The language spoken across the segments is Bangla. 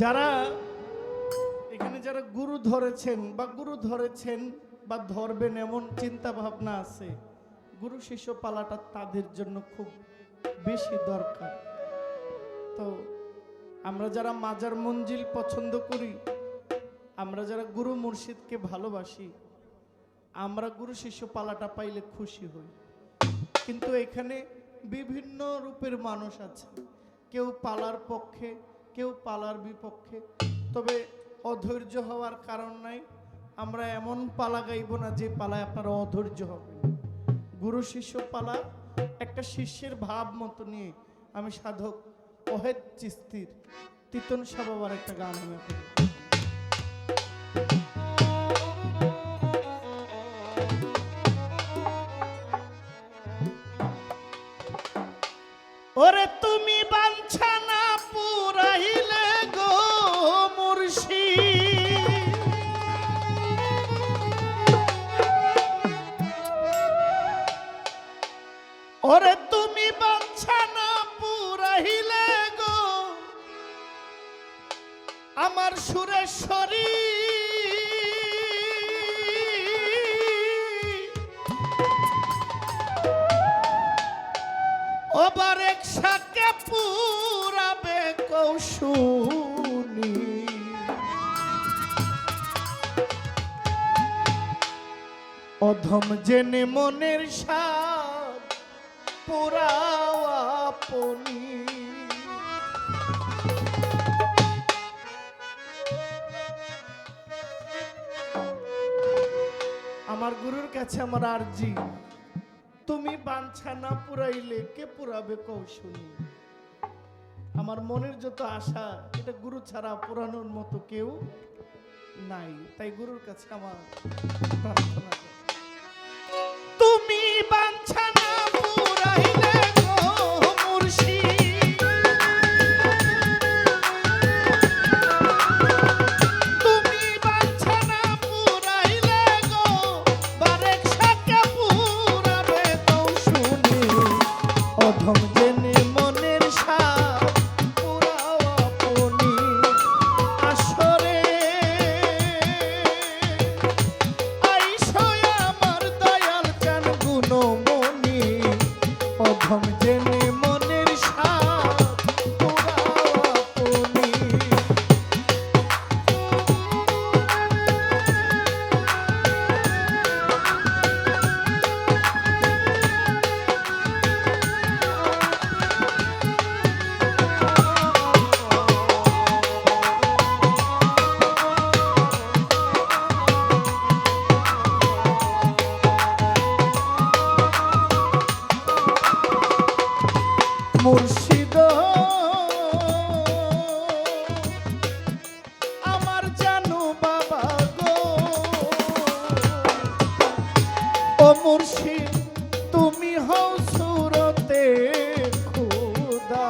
যারা এখানে যারা গুরু ধরেছেন বা গুরু ধরেছেন বা ধরবেন এমন চিন্তা ভাবনা আছে, গুরু শিষ্য পালাটা তাদের জন্য খুব বেশি দরকার। তো আমরা যারা মাজার মঞ্জিল পছন্দ করি, আমরা যারা গুরু মুর্শিদকে ভালোবাসি, আমরা গুরু শিষ্য পালাটা পাইলে খুশি হই। কিন্তু এখানে বিভিন্ন রূপের মানুষ আছে। কেউ পালার পক্ষে কেউ পালার বিপক্ষে। তবে অধৈর্য হওয়ার কারণ নাই। আমরা এমন পালা গাইব না যে পালায় আপনারা অধৈর্য হবেন। গুরু শিষ্য পালা একটা শিষ্যের ভাব মতো নিয়ে আমি সাধক অহেদ চিস্তির তিতন সাবাবার একটা গান আমি ওরে তুমি বাঞ্ছা না ওরে তুমি বাঞ্ছা না পুরাইলে গো। আমার সুরেশ্বরী ওবার একসাকে পুরাবে কৌশুনি। অধম জেনে মনের সাপ আপনি। আমার গুরুর কাছে আমার আরজি। তুমি বাঞ্ছা না পুরাইলে কে পুরাবে কৌশলী? আমার মনের যত আশা, এটা গুরু ছাড়া পুরানোর মতো কেউ নাই। তাই গুরুর কাছে আমার তুমি বাঞ্ছা ও মুর্শিদ তুমি হও সুরতে খুদা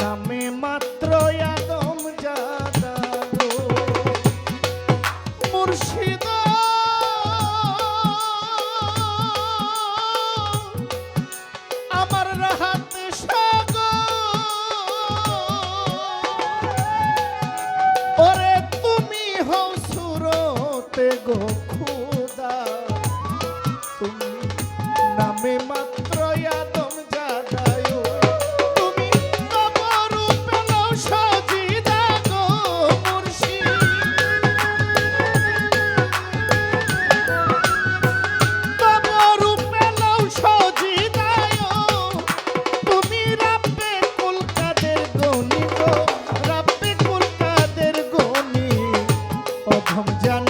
নামে মাত্র আদম জাদা গো মুর্শিদ আমার অধম জানি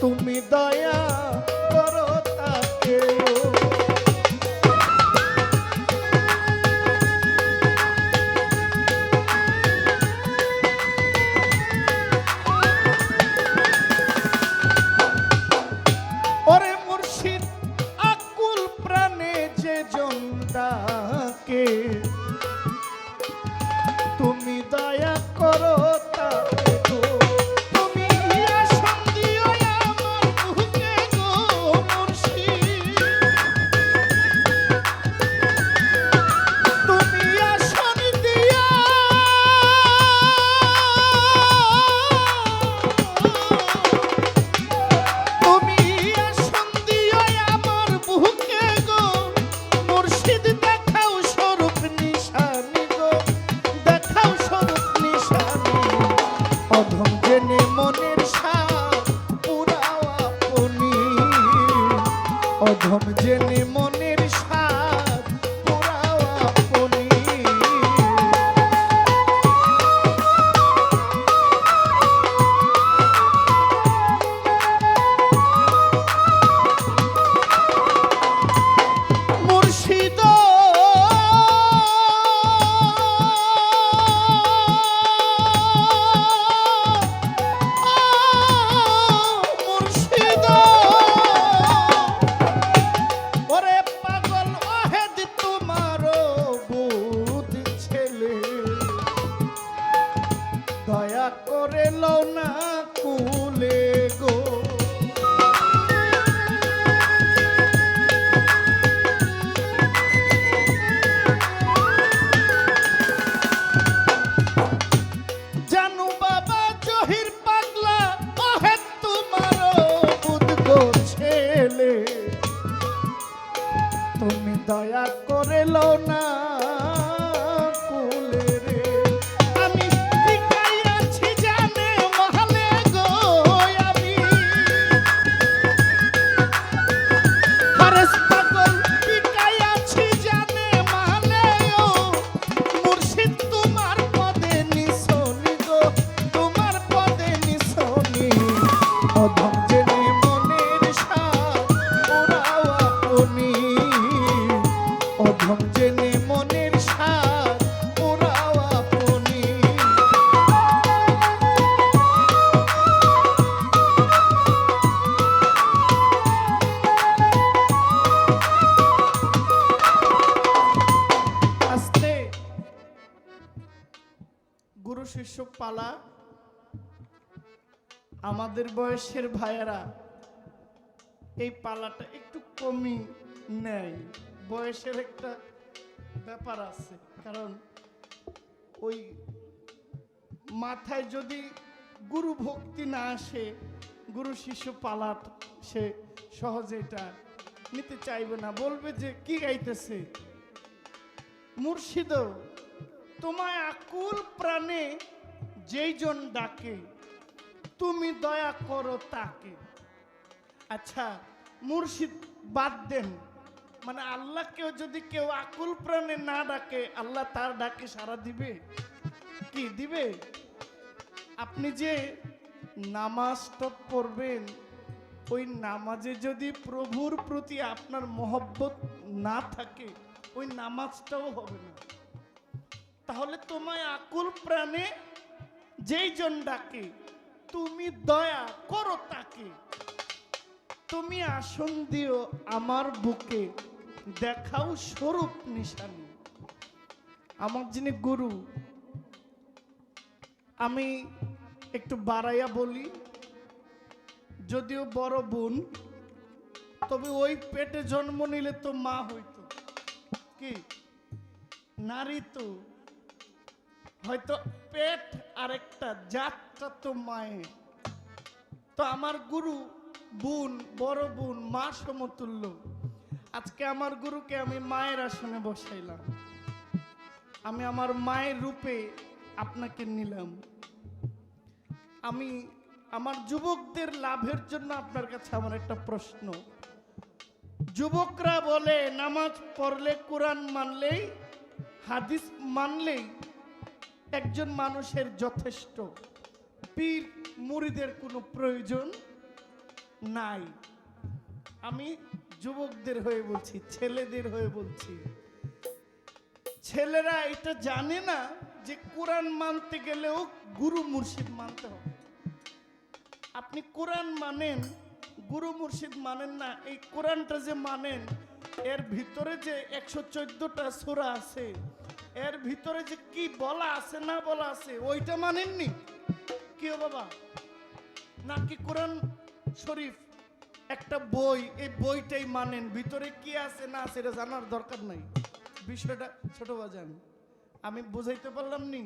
তুমি দয়া করো। তুমি দয়া করে লো না। আমাদের বয়সের ভাইয়েরা এই পালাটা একটু কমই নেয়। বয়সের একটা ব্যাপার আছে, কারণ ওই মাথায় যদি গুরু ভক্তি না আসে, গুরু শিষ্য পালা সে সহজে এটা নিতে চাইবে না। বলবে যে, কি গাইতেছে? মুর্শিদ, তোমায় আকুল প্রাণে যেই জন ডাকে তুমি দয়া করো তাকে। আচ্ছা মুর্শিদ, বাদ দেন। মানে আল্লাহকেও যদি কেউ আকুল প্রাণে না ডাকে, আল্লাহ তার ডাকে সারা দিবে? কি দিবে? আপনি যে নামাজটা পড়বেন, ওই নামাজে যদি প্রভুর প্রতি আপনার মহব্বত না থাকে, ওই নামাজটাও হবে না। তাহলে তোমায় আকুল প্রাণে যেই জন ডাকে তুমি দয়া করো তাকে। তুমি আসন দিও আমার বুকে, দেখাও স্বরূপ নিশানি। আমার যিনি গুরু, আমি একটু বাড়াইয়া বলি, যদিও বড় বোন, তবে ওই পেটে জন্ম নিলে তো মা হইতো। কি? নারী তো হয়তো পেট আরেকটা জাতটা তো মায়ের। তো আমার গুরু বোন, বড় বোন, মা সমতুল্য, আজকে আমার গুরুকে আমি মায়ের আসনে বসাইলাম। আমি আমার মায়ের রূপে আপনাকে নিলাম। আমি আমার যুবকদের লাভের জন্য আপনার কাছে আমার একটা প্রশ্ন। যুবকরা বলে, নামাজ পড়লে কোরআন মানলেই, হাদিস মানলেই একজন মানুষের যথেষ্ট। পীর মুড়িদের কোনো প্রয়োজন নাই। আমি যুবকদের হয়ে বলছি, ছেলেদের হয়ে বলছি। ছেলেরা এটা জানে না যে কোরআন মানতে গেলেও গুরু মুর্শিদ মানতে হবে। আপনি কোরআন মানেন, গুরু মুর্শিদ মানেন না, এই কোরআনটা যে মানেন এর ভিতরে যে একশো চোদ্দটা সুরা আছে, এর ভিতরে যে কি বলা আছে, না বলা আছে, ওইটা মানেননি? কি বাবা? নাকি কোরআন শরীফ একটা বই, এই বইটাই মানেন? ভিতরে কি আছে, না আছে, এটা জানার দরকার নাই। বিষয়টা ছোট বাজান আমি বুঝাইতে পারলাম নি?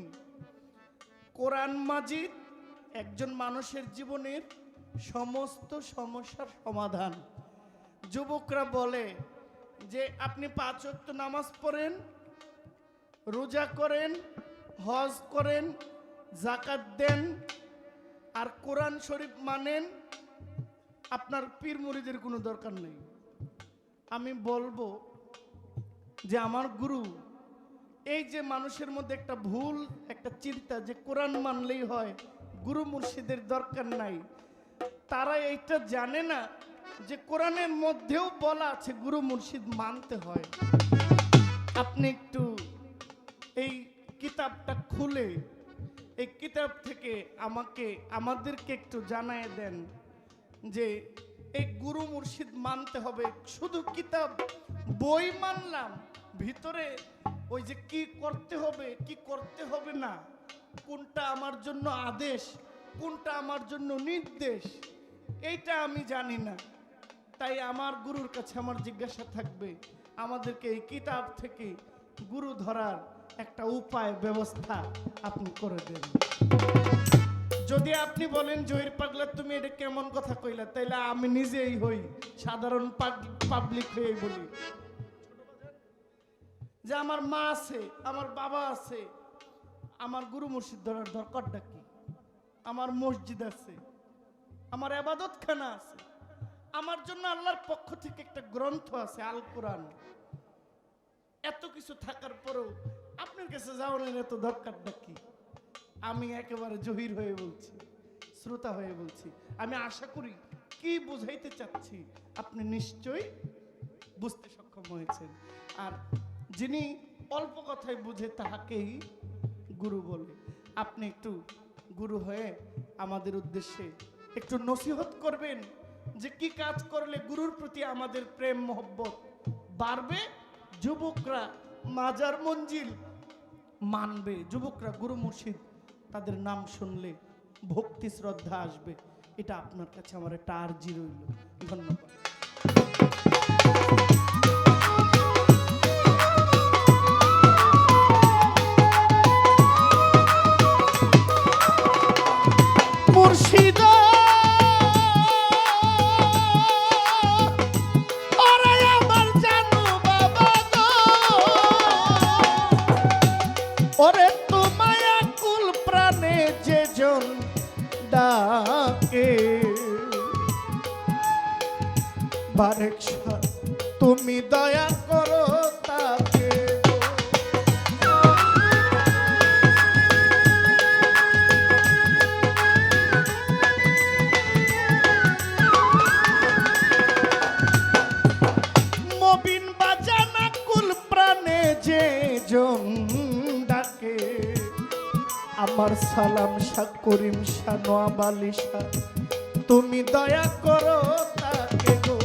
কোরআন মাজিদ একজন মানুষের জীবনের সমস্ত সমস্যার সমাধান। যুবকরা বলে যে আপনি পাঁচ ওয়াক্ত নামাজ পড়েন, রোজা করেন, হজ করেন জাকাত দেন, আর কোরআন শরীফ মানেন, আপনার পীর মুরিদের কোনো দরকার নেই। আমি বলব যে আমার গুরু, এই যে মানুষের মধ্যে একটা ভুল, একটা চিন্তা যে কোরআন মানলেই হয়, গুরু মুর্শিদের দরকার নাই, তারা এইটা জানে না যে কোরআনের মধ্যেও বলা আছে, গুরু মুর্শিদ মানতে হয়। আপনি একটু এই কিতাবটা খুলে, এই কিতাব থেকে আমাকে, আমাদেরকে একটু জানায় দেন যে এই গুরু মুর্শিদ মানতে হবে। শুধু কিতাব, বই মানলাম, ভিতরে ওই যে কি করতে হবে, কি করতে হবে না, কোনটা আমার জন্য আদেশ, কোনটা আমার জন্য নির্দেশ, এইটা আমি জানি না। তাই আমার গুরুর কাছে আমার জিজ্ঞাসা থাকবে, আমাদেরকে এই কিতাব থেকে গুরু ধরার একটা উপায়, ব্যবস্থা আপনি করে দেন। যদি আপনি বলেন, জহির পাগলা, তুমি এটা কেমন কথা কইলা? তাইলে আমি নিজেই হই সাধারণ পাবলিক হয়ে বলি। যে আমার মা আছে, আমার বাবা আছে, আমার গুরু মুর্শিদ ধরার দরকারটা কি? আমার মসজিদ আছে, আমার আবাদত খানা আছে। আমার জন্য আল্লাহর পক্ষ থেকে একটা গ্রন্থ আছে আল কোরআন এত কিছু থাকার পরেও আপনার কাছে যাওয়ার এত দরকারটা কি আমি একেবারে জহির হয়ে বলছি, শ্রোতা হয়ে বলছি। আমি আশা করি কি বুঝাইতে চাচ্ছি আপনি নিশ্চয়ই বুঝতে সক্ষম হয়েছেন। আর যিনি অল্প কথায় বুঝে তাহাকেই গুরু বলে। আপনি একটু গুরু হয়ে আমাদের উদ্দেশ্যে একটু নসিহত করবেন। যে কি কাজ করলে গুরুর প্রতি আমাদের প্রেম, মহব্বত বাড়বে? যুবকরা মাজার মঞ্জিল মানবে। যুবকরা গুরু মুর্শিদ, তাদের নাম শুনলে ভক্তি শ্রদ্ধা আসবে। এটা আপনার কাছে আমার একটা আর্জি রইল। ধন্যবাদ। তুমি দয়া করো প্রাণে যে ডাকে। আমার সালাম শাহ করিম শাহ নোয়াবালি শাহ তুমি দয়া করো তাকে গো।